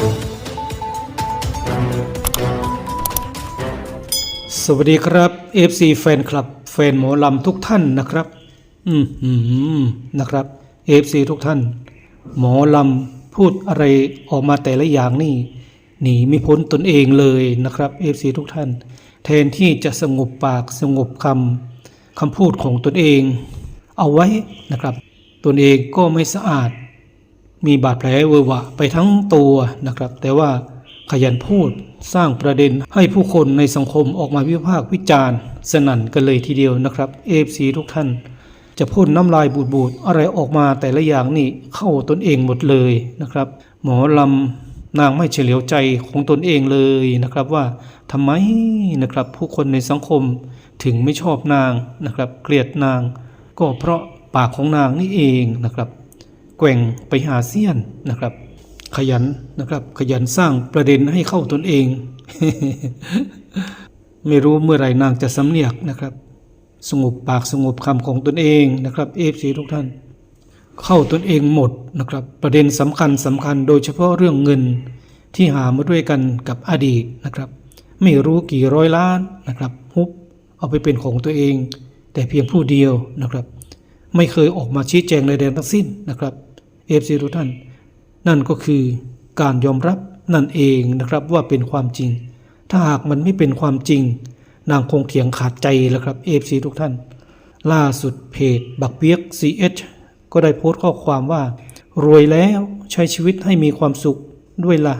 สวัสดีครับ FC แฟนคลับแฟนหมอลำทุกท่านนะครับ อืมนะครับ FC ทุกท่าน หมอลำพูดอะไรออกมาแต่ละอย่างนี่หนีไม่พ้นตนเองเลยนะครับ FC ทุกท่าน แทนที่จะสงบปากสงบคำคำพูดของตนเอง เอาไว้นะครับ ตนเองก็ไม่สะอาด มีบาดแผลเวอะหวะไปทั้งตัวนะครับ แต่ว่าขยันพูดสร้างประเด็นให้ผู้คนในสังคมออกมาวิพากษ์วิจารณ์ สนั่นกันเลยทีเดียวนะครับเอฟซีทุกท่าน จะพ่นน้ำลายบูดๆอะไรออกมาแต่ละอย่างนี่เข้าตนเองหมดเลยนะครับ หมอลำนางไม่เฉลียวใจของตนเองเลยนะครับว่าทำไมนะครับผู้คนในสังคมถึงไม่ชอบนางนะครับ เกลียดนาง ก็เพราะปากของนางนี่เองนะครับ แกว่งไปหาเสี้ยนนะครับ ขยันนะครับ ขยันสร้างประเด็นให้เข้าตนเอง ไม่รู้เมื่อไหร่นางจะสำเนียกนะครับ สงบปากสงบคำของตนเองนะครับเอฟซีทุกท่าน เข้าตนเองหมดนะครับ ประเด็นสำคัญสำคัญโดยเฉพาะเรื่องเงินที่หามาด้วยกันกับอดีตนะครับ ไม่รู้กี่ร้อยล้านนะครับฮุบเอาไปเป็นของตัวเอง แต่เพียงผู้เดียวนะครับ ไม่เคยออกมาชี้แจงใดๆทั้งสิ้นนะครับ เอฟซีทุกท่าน นั่นก็คือการยอมรับนั่นเองนะครับว่าเป็นความจริง ถ้าหากมันไม่เป็นความจริง นางคงเถียงขาดใจแล้วครับเอฟซีทุกท่าน ล่าสุดเพจบักเปียก CH ก็ได้โพสต์ข้อความว่า รวยแล้วใช้ชีวิตให้มีความสุขด้วยละ่ะ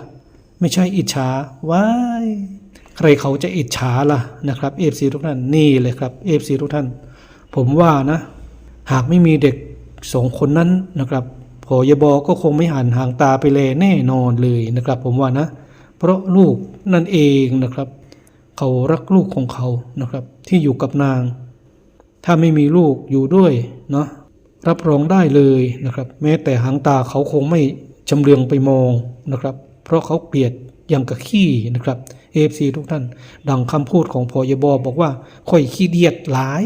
ไม่ใช่อิจฉาว้ายใครเขาจะอิจฉาล่ะนะครับเอฟซีทุกท่านนี่เลยครับเอฟซีทุกท่าน ผมว่านะ หากไม่มีเด็กสองคนนั้นนะครับ พอยบอก็คงไม่หันห่างตาไปเลยแน่นอนเลยนะครับ ผมว่านะ เพราะลูกนั่นเองนะครับ เขารักลูกของเขานะครับ ที่อยู่กับนาง ถ้าไม่มีลูกอยู่ด้วยเนาะรับรองได้เลยนะครับ แม้แต่หางตาเขาคงไม่จำเรืองไปมองนะครับ เพราะเขาเกลียดอย่างกับขี้นะครับเอฟซีทุกท่าน ดังคำพูดของพอยบอบอกว่าค่อยขี้เดียดหลาย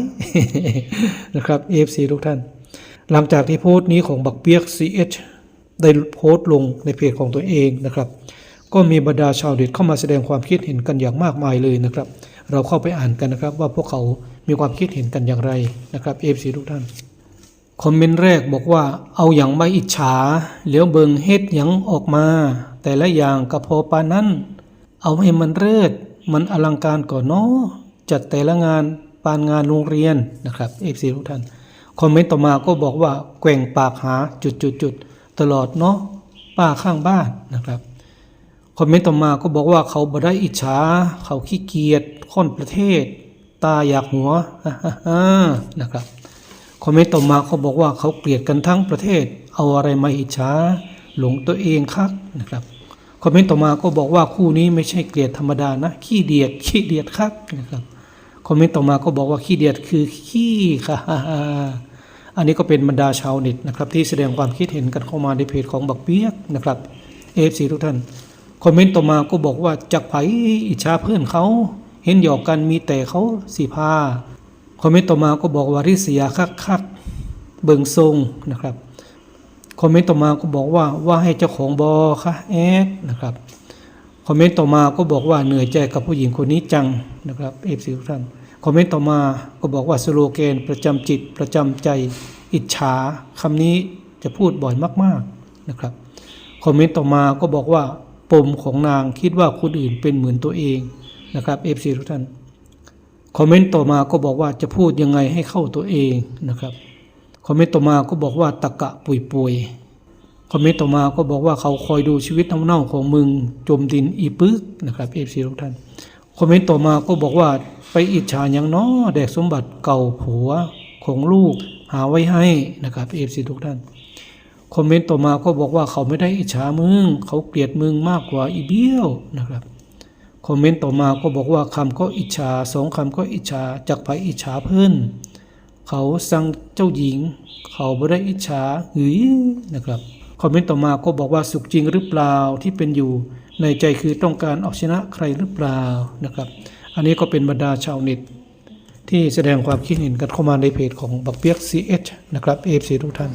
นะครับเอฟซีทุกท่าน หลังจากที่โพสต์นี้ของบักเปียก CH ได้โพสต์ลงในเพจของตัวเองนะครับ ก็มีบรรดาชาวเน็ตเข้ามาแสดงความคิดเห็นกันอย่างมากมายเลยนะครับ เราเข้าไปอ่านกันนะครับ ว่าพวกเขามีความคิดเห็นกันอย่างไรนะครับเอฟซีทุกท่านคอมเมนต์แรกบอกว่าเอาอย่างไม่อิจฉาเหลียวเบิงเฮ็ดยังออกมา แต่ละอย่างก็พอปานนั้น เอาให้มันเลิศมันอลังการก่อนเนาะจัดแต่ละงานปานงานโรงเรียนนะครับเอฟซีทุกท่าน คอมเมนต์ต่อมาก็บอกว่าแกว่งปากหาจุดจุดจุดๆตลอดเนาะป้าข้างบ้านนะครับ คอมเมนต์ต่อมาก็บอกว่าเขาบ่ได้อิจฉาเขาขี้เกียจค่อนประเทศ ตาอยากหัวนะครับคอมเมนต์ต่อมาเขาบอกว่าเขาเกลียดกันทั้งประเทศ เอาอะไรมาอิจฉาหลงตัวเองครับนะครับคอมเมนต์ต่อมาก็บอกว่าคู่นี้ไม่ใช่เกลียดธรรมดานะขี้เดียดขี้เดียดครับนะครับ คอมเมนต์ต่อมาก็บอกว่าขี้เดียดคือขี้ค่ะอันนี้ก็เป็นบรรดาชาวเน็ตนะครับ ที่แสดงความคิดเห็นกันเข้ามาในเพจของบักเปียกนะครับเอฟซีทุกท่านคอมเมนต์ต่อมาก็บอกว่าจากไผอิจฉาเพื่อนเขาเห็นหยอกกันมีแต่เขาสีพาคอมเมนต์ต่อมาก็บอกว่าริษยาคักคักเบิงทรงนะครับคอมเมนต์ต่อมาก็บอกว่าว่าให้เจ้าของบอค่ะแอดนะครับ คอมเมนต์ต่อมาก็บอกว่าเหนื่อยใจกับผู้หญิงคนนี้จังนะครับเอฟซีทุกท่านคอมเมนต์ต่อมาก็บอกว่าสโลแกนประจำจิตประจำใจอิจฉาคำนี้จะพูดบ่อยมากๆนะครับคอมเมนต์ต่อมาก็บอกว่าปมของนางคิดว่าคนอื่นเป็นเหมือนตัวเองนะครับเอฟซีทุกท่านคอมเมนต์ต่อมาก็บอกว่าจะพูดยังไงให้เข้าตัวเองนะครับคอมเมนต์ต่อมาก็บอกว่าตะกะปุยปุย คอมเมนต์ต่อมาก็บอกว่าเขาคอยดูชีวิตน้ำเน่าของมึงจมดินอีปึกนะครับเอฟซีทุกท่านคอมเมนต์ต่อมาก็บอกว่าไปอิจฉาอย่างน้อแดกสมบัติเก่าผัวของลูกหาไว้ให้นะครับเอฟซีทุกท่านคอมเมนต์ต่อมาก็บอกว่าเขาไม่ได้อิจฉามึง เขาเกลียดมึงมากกว่าอีเบี้ยวนะครับคอมเมนต์ต่อมาก็บอกว่าคำก็อิจฉาสองคำก็อิจฉาจากไปอิจฉาเพื่อนเขาสั่งเจ้าหญิง เขาไม่ได้อิจฉาหรือนะครับ คอมเมนต์ต่อมาก็บอกว่าสุขจริงหรือเปล่าที่เป็นอยู่ในใจคือต้องการเอาชนะใครหรือเปล่านะครับ อันนี้ก็เป็นบรรดาชาวเน็ต ที่แสดงความคิดเห็นกันเข้ามาในเพจของบักเปียก CH นะครับเอฟซีทุกท่าน